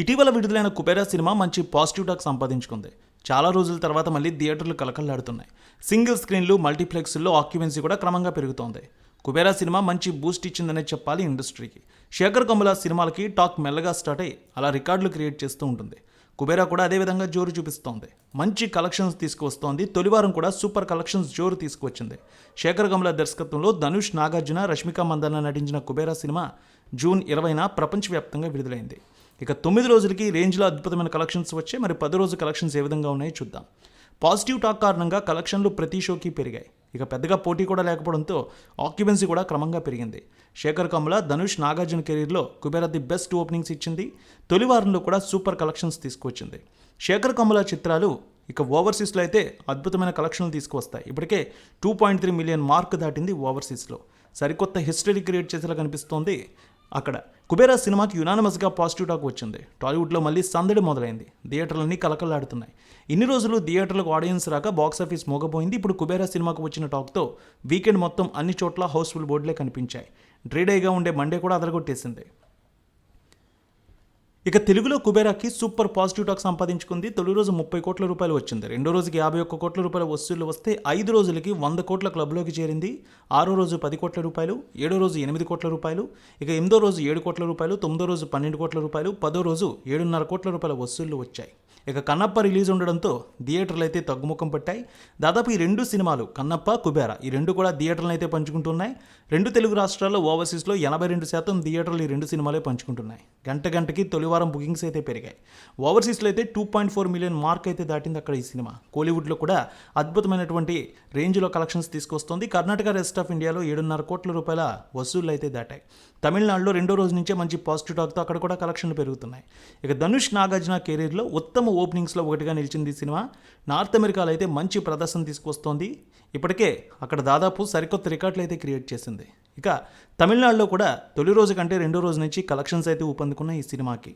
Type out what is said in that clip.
ఇటీవల విడుదలైన కుబేరా సినిమా మంచి పాజిటివ్ టాక్ సంపాదించుకుంది. చాలా రోజుల తర్వాత మళ్ళీ థియేటర్లు కలకల్లాడుతున్నాయి. సింగిల్ స్క్రీన్లు మల్టీప్లెక్స్ల్లో ఆక్యుపెన్సీ కూడా క్రమంగా పెరుగుతోంది. కుబేరా సినిమా మంచి బూస్ట్ ఇచ్చిందనే చెప్పాలి ఇండస్ట్రీకి. శేఖర్ కమల సినిమాలకి టాక్ మెల్లగా స్టార్ట్ అయ్యి అలా రికార్డులు క్రియేట్ చేస్తూ ఉంటుంది. కుబేరా కూడా అదే విధంగా జోరు చూపిస్తోంది. మంచి కలెక్షన్స్ తీసుకువస్తోంది. తొలివారం కూడా సూపర్ కలెక్షన్స్ జోరు తీసుకువచ్చింది. శేఖర్ కమల దర్శకత్వంలో ధనుష్ నాగార్జున రష్మిక మందన్న నటించిన కుబేరా సినిమా జూన్ ఇరవైన ప్రపంచవ్యాప్తంగా విడుదలైంది. ఇక తొమ్మిది రోజులకి రేంజ్లో అద్భుతమైన కలెక్షన్స్ వచ్చే మరి పది రోజు కలెక్షన్స్ ఏ విధంగా ఉన్నాయో చూద్దాం. పాజిటివ్ టాక్ కారణంగా కలెక్షన్లు ప్రతి షోకి పెరిగాయి. ఇక పెద్దగా పోటీ కూడా లేకపోవడంతో ఆక్యుపెన్సీ కూడా క్రమంగా పెరిగింది. శేఖర్ కమల ధనుష్ నాగార్జున కెరీర్లో కుబేరా ది బెస్ట్ ఓపెనింగ్స్ ఇచ్చింది. తొలి వారంలో కూడా సూపర్ కలెక్షన్స్ తీసుకువచ్చింది. శేఖర్ కమల చిత్రాలు ఇక ఓవర్సీస్లో అయితే అద్భుతమైన కలెక్షన్లు తీసుకువస్తాయి. ఇప్పటికే two point three million mark దాటింది ఓవర్సీస్లో. సరికొత్త హిస్టరీ క్రియేట్ చేసేలా కనిపిస్తోంది అక్కడ. కుబేరా సినిమాకి యునానమస్గా పాజిటివ్ టాక్ వచ్చింది. టాలీవుడ్లో మళ్ళీ సందడి మొదలైంది. థియేటర్లన్నీ కలకలాడుతున్నాయి. ఇన్ని రోజులు థియేటర్లకు ఆడియన్స్ రాక బాక్స్ ఆఫీస్ మోగపోయింది ఇప్పుడు కుబేరా సినిమాకు వచ్చిన టాక్తో వీకెండ్ మొత్తం అన్ని చోట్ల హౌస్ఫుల్ బోర్డులే కనిపించాయి. డ్రీడేగా ఉండే మండే కూడా అదరగొట్టేసింది. ఇక తెలుగులో కుబేరాకి సూపర్ పాజిటివ్ టాక్ సంపాదించుకుంది. తొలి రోజు ముప్పై కోట్ల రూపాయలు వచ్చింది. రెండో రోజుకి యాభై ఒక్క కోట్ల రూపాయల వసూళ్ళు వస్తే ఐదు రోజులకి వంద కోట్ల క్లబ్లోకి చేరింది. ఆరో రోజు పది కోట్ల రూపాయలు ఏడో రోజు ఎనిమిది కోట్ల రూపాయలు ఇక ఎనిమిదో రోజు ఏడు కోట్ల రూపాయలు తొమ్మిదో రోజు పన్నెండు కోట్ల రూపాయలు పదో రోజు ఏడున్నర కోట్ల రూపాయల వసూళ్ళు వచ్చాయి. ఇక కన్నప్ప రిలీజ్ ఉండడంతో థియేటర్లు అయితే తగ్గుముఖం పట్టాయి. దాదాపు ఈ రెండు సినిమాలు కన్నప్ప కుబేర ఈ రెండు కూడా థియేటర్లు అయితే పంచుకుంటున్నాయి. రెండు తెలుగు రాష్ట్రాల్లో ఓవర్సీస్లో ఎనభై రెండు శాతం థియేటర్లు ఈ రెండు సినిమాలే పంచుకుంటున్నాయి. గంట గంటకి తొలివారం బుకింగ్స్ అయితే పెరిగాయి. ఓవర్సీస్లో అయితే two point four million mark అయితే దాటింది అక్కడ ఈ సినిమా. కోలీవుడ్లో కూడా అద్భుతమైనటువంటి రేంజ్లో కలెక్షన్స్ తీసుకొస్తోంది. కర్ణాటక రెస్ట్ ఆఫ్ ఇండియాలో ఏడున్నర కోట్ల రూపాయల వసూళ్ళు అయితే దాటాయి. తమిళనాడులో రెండో రోజు నుంచే మంచి పాజిటివ్ టాక్తో అక్కడ కూడా కలెక్షన్లు పెరుగుతున్నాయి. ఇక ధనుష్ నాగార్జున కెరీర్లో ఉత్తమ ఓపెనింగ్స్లో ఒకటిగా నిలిచింది ఈ సినిమా. నార్త్ అమెరికాలో అయితే మంచి ప్రదర్శన తీసుకొస్తోంది ఇప్పటికే అక్కడ దాదాపు సరికొత్త రికార్డులు అయితే క్రియేట్ చేసింది. ఇక తమిళనాడులో కూడా తొలి రోజు కంటే రెండో రోజు నుంచి కలెక్షన్స్ అయితే ఊపందుకున్న ఈ సినిమాకి.